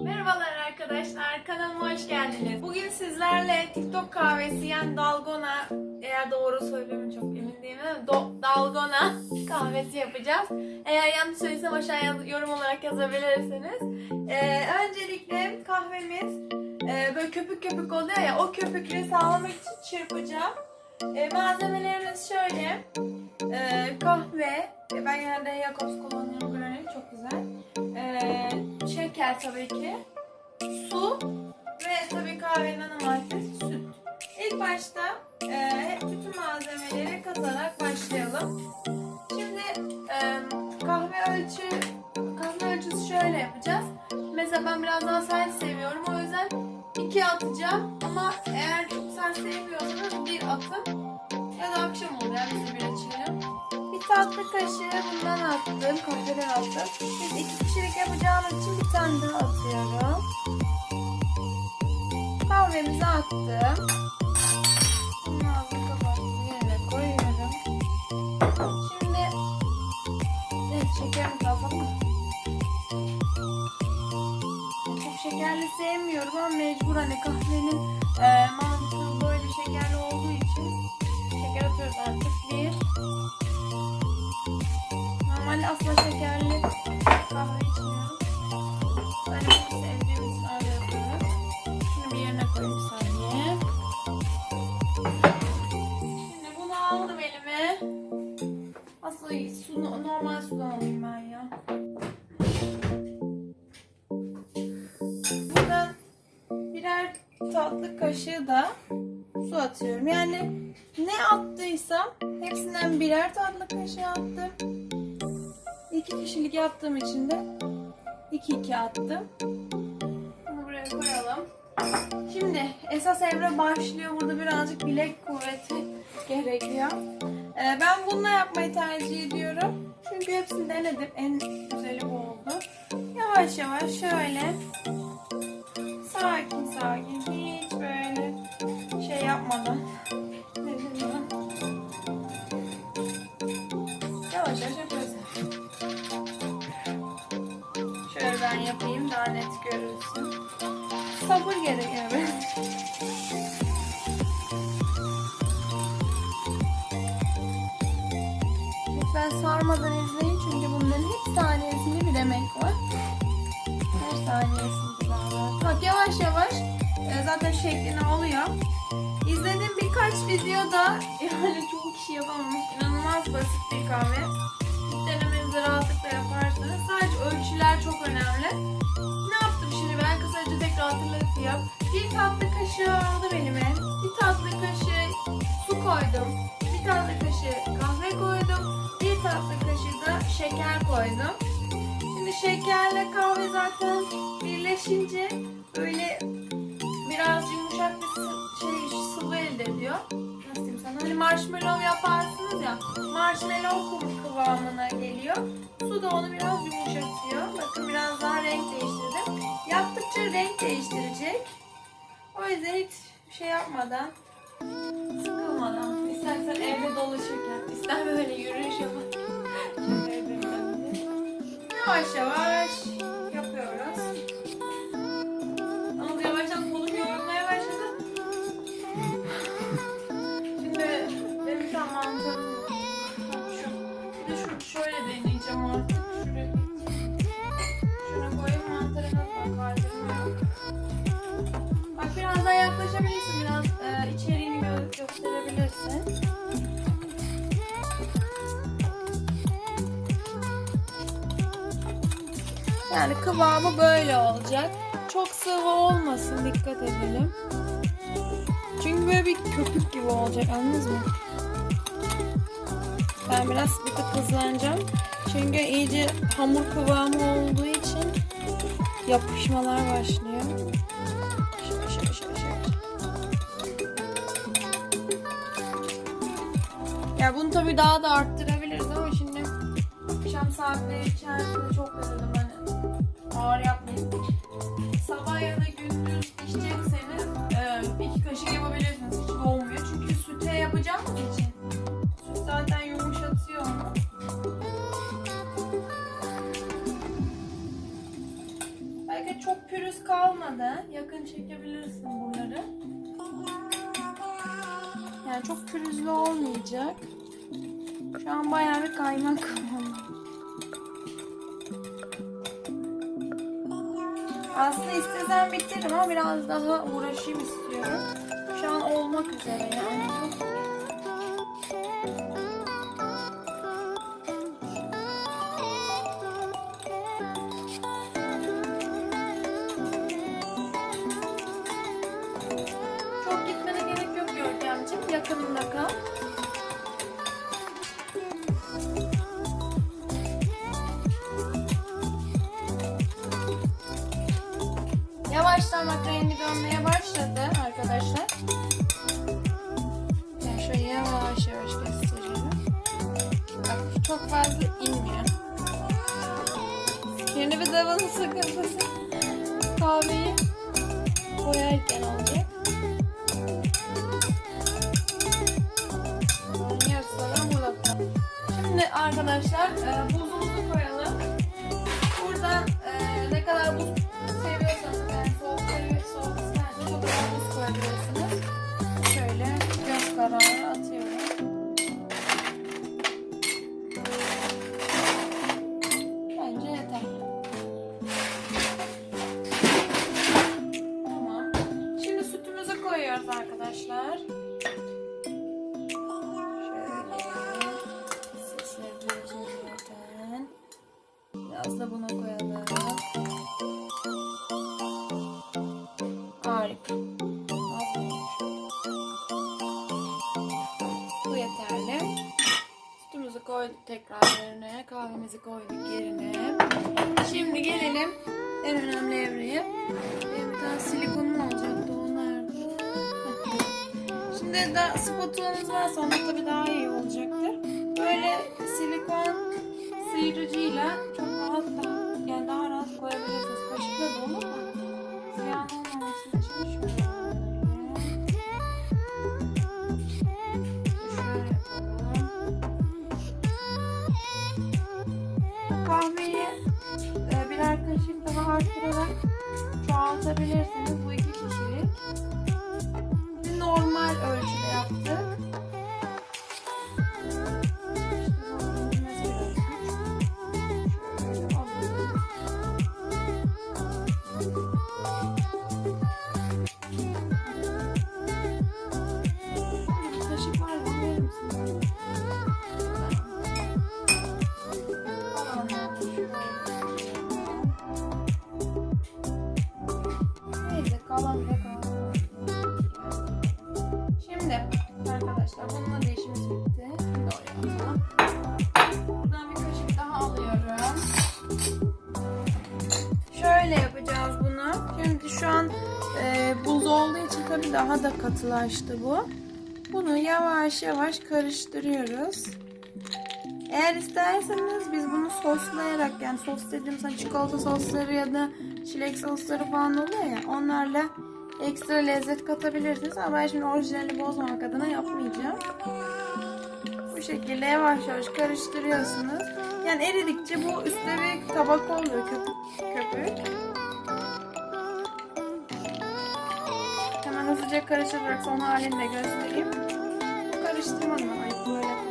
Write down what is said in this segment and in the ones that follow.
Merhabalar arkadaşlar, kanalıma hoş geldiniz. Bugün sizlerle TikTok kahvesi yani dalgona, eğer doğru söylüyorum çok emin değilim ama do- dalgona kahvesi yapacağız. Eğer yanlış söylesem aşağıya yorum olarak yazabilirsiniz. Ee, öncelikle kahvemiz e, böyle köpük köpük oluyor ya, o köpüklüğü sağlamak için çırpacağım. Ee, malzemelerimiz şöyle, Ee, kahve, e, ben genelde Jacobs kullanıyorum, granül çok güzel. Ee, şeker tabii ki, su ve tabii kahvenin ana maddesi süt. İlk başta e, bütün malzemeleri katarak başlayalım. Kahveden attım. Biz iki kişilik yapacağımız için bir tane daha atıyorum. Kahvemizi attım. Şimdi evet, şeker mi katalım mı? Çok şekerli sevmiyorum ama mecbur hani kahvenin e, mantığı böyle şekerli olduğu için şeker atıyoruz artık. Bir. Normalde asla şekerli kahve içmiyorum. Ben çok sevdiğim için öyle yapıyoruz. Şunu bir yerine koyayım bir saniye. Şimdi bunu aldım elime. Aslında su, normal sudan alayım ben ya. Buradan birer tatlı kaşığı da su atıyorum. Yani ne attıysam hepsinden birer tatlı kaşığı attım. İki kişilik yaptığım için de iki iki attım. Bunu buraya koyalım. Şimdi esas evre başlıyor. Burada birazcık bilek kuvveti gerekiyor. Ee, ben bununla yapmayı tercih ediyorum. Çünkü hepsini denedim. En güzeli bu oldu. Yavaş yavaş şöyle Sabır gerekiyor biraz. Lütfen sarmadan izleyin çünkü bunların hep saniyesinde bir emek var. Her saniyesinde daha var. Bak yavaş yavaş e, zaten şeklini alıyor. İzlediğim birkaç videoda yani çoğu kişi yapamamış. İnanılmaz basit bir kahve. Denemenizi rahatlıkla yaparsınız. Sadece ölçüler çok önemli. Ne yaptım şimdi ben kısaca tekrar hatırlatayım. Bir tatlı kaşığı aldım elime. Bir tatlı kaşığı su koydum. Bir tatlı kaşığı kahve koydum. Bir tatlı kaşığı da şeker koydum. Şimdi şekerle kahve zaten birleşince böyle biraz yumuşak bir şey sıvı elde ediyor. Sana? Hani marshmallow yaparsınız ya. Marshmallow kumu kıvamına geliyor. Su da onu biraz yumuşatıyor. Bakın biraz daha renk değiştirdim. Yaptıkça renk değiştirecek. O yüzden hiç şey yapmadan, sıkılmadan, istersen evde dolaşırken, ister böyle yürüyüş yapabiliriz. Yavaş yavaş gösterebilirsin. Yani kıvamı böyle olacak. Çok sıvı olmasın dikkat edelim. Çünkü böyle bir köpük gibi olacak anladınız mı? Ben biraz bir tık hızlanacağım. Çünkü iyice hamur kıvamı olduğu için yapışmalar başlıyor. Bunu tabii daha da arttırabiliriz ama şimdi akşam saatleri içerisinde çok yoruldum hani ağır yapmayayım. Sabah ya da gündüz içecekseniz e, iki kaşık yapabilirsiniz. Hiç olmuyor. Çünkü süte yapacağımız için. Süt zaten yumuşatıyor onu. Belki çok pür pürüz kalmadı. Yakın çekebilirsin buraları. Yani çok pürüzlü olmayacak. Şu an bayağı bir kaymak kıvamı. Aslında istesem bitiririm ama biraz daha uğraşayım istiyorum. Şu an olmak üzere yani. Bak rengi dönmeye başladı arkadaşlar. Ben şöyle yavaş yavaş gösteriyorum. Bak çok fazla inmiyor. Yeni bir davanın sıkıntısı. Kahveyi koyarken olacak. Şimdi arkadaşlar e, yerine. Kahvemizi koyduk yerine. Şimdi gelelim en önemli evreye. Benim bir tane silikonum olacaktı. O. Şimdi da spatulamız varsa onda tabii daha iyi olacaktır. Böyle silikon sıyırıcıyla çok rahat daha arttırarak çoğaltabilirsiniz. Bu iki kişilik. Biz normal ölçüde yaptık. Bir Kaşık var? Tabii daha da katılaştı bu. Bunu yavaş yavaş karıştırıyoruz. Eğer isterseniz biz bunu soslayarak yani sos dediğimiz hani çikolata sosları ya da çilek sosları falan oluyor ya onlarla ekstra lezzet katabilirsiniz ama ben şimdi orijinali bozmamak adına yapmayacağım. Bu şekilde yavaş yavaş karıştırıyorsunuz. Yani eridikçe bu üstte bir tabak oluyor köpük. köpük. Hızlıca karıştırarak son halini de göstereyim. Bu karıştırmanın ayıp böyle.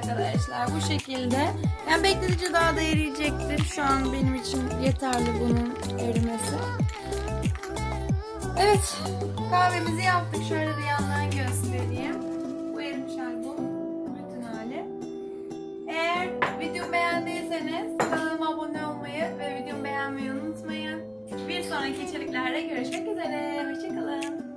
Arkadaşlar bu şekilde. Yani bekledici daha da eriyecektir. Şu an benim için yeterli bunun erimesi. Evet kahvemizi yaptık. Şöyle bir yandan göstereyim. Bu erimiş hali bu. Bütün hali. Eğer videomu beğendiyseniz kanalıma abone olmayı ve videomu beğenmeyi unutmayın. Bir sonraki içeriklerde görüşmek üzere. Hoşçakalın.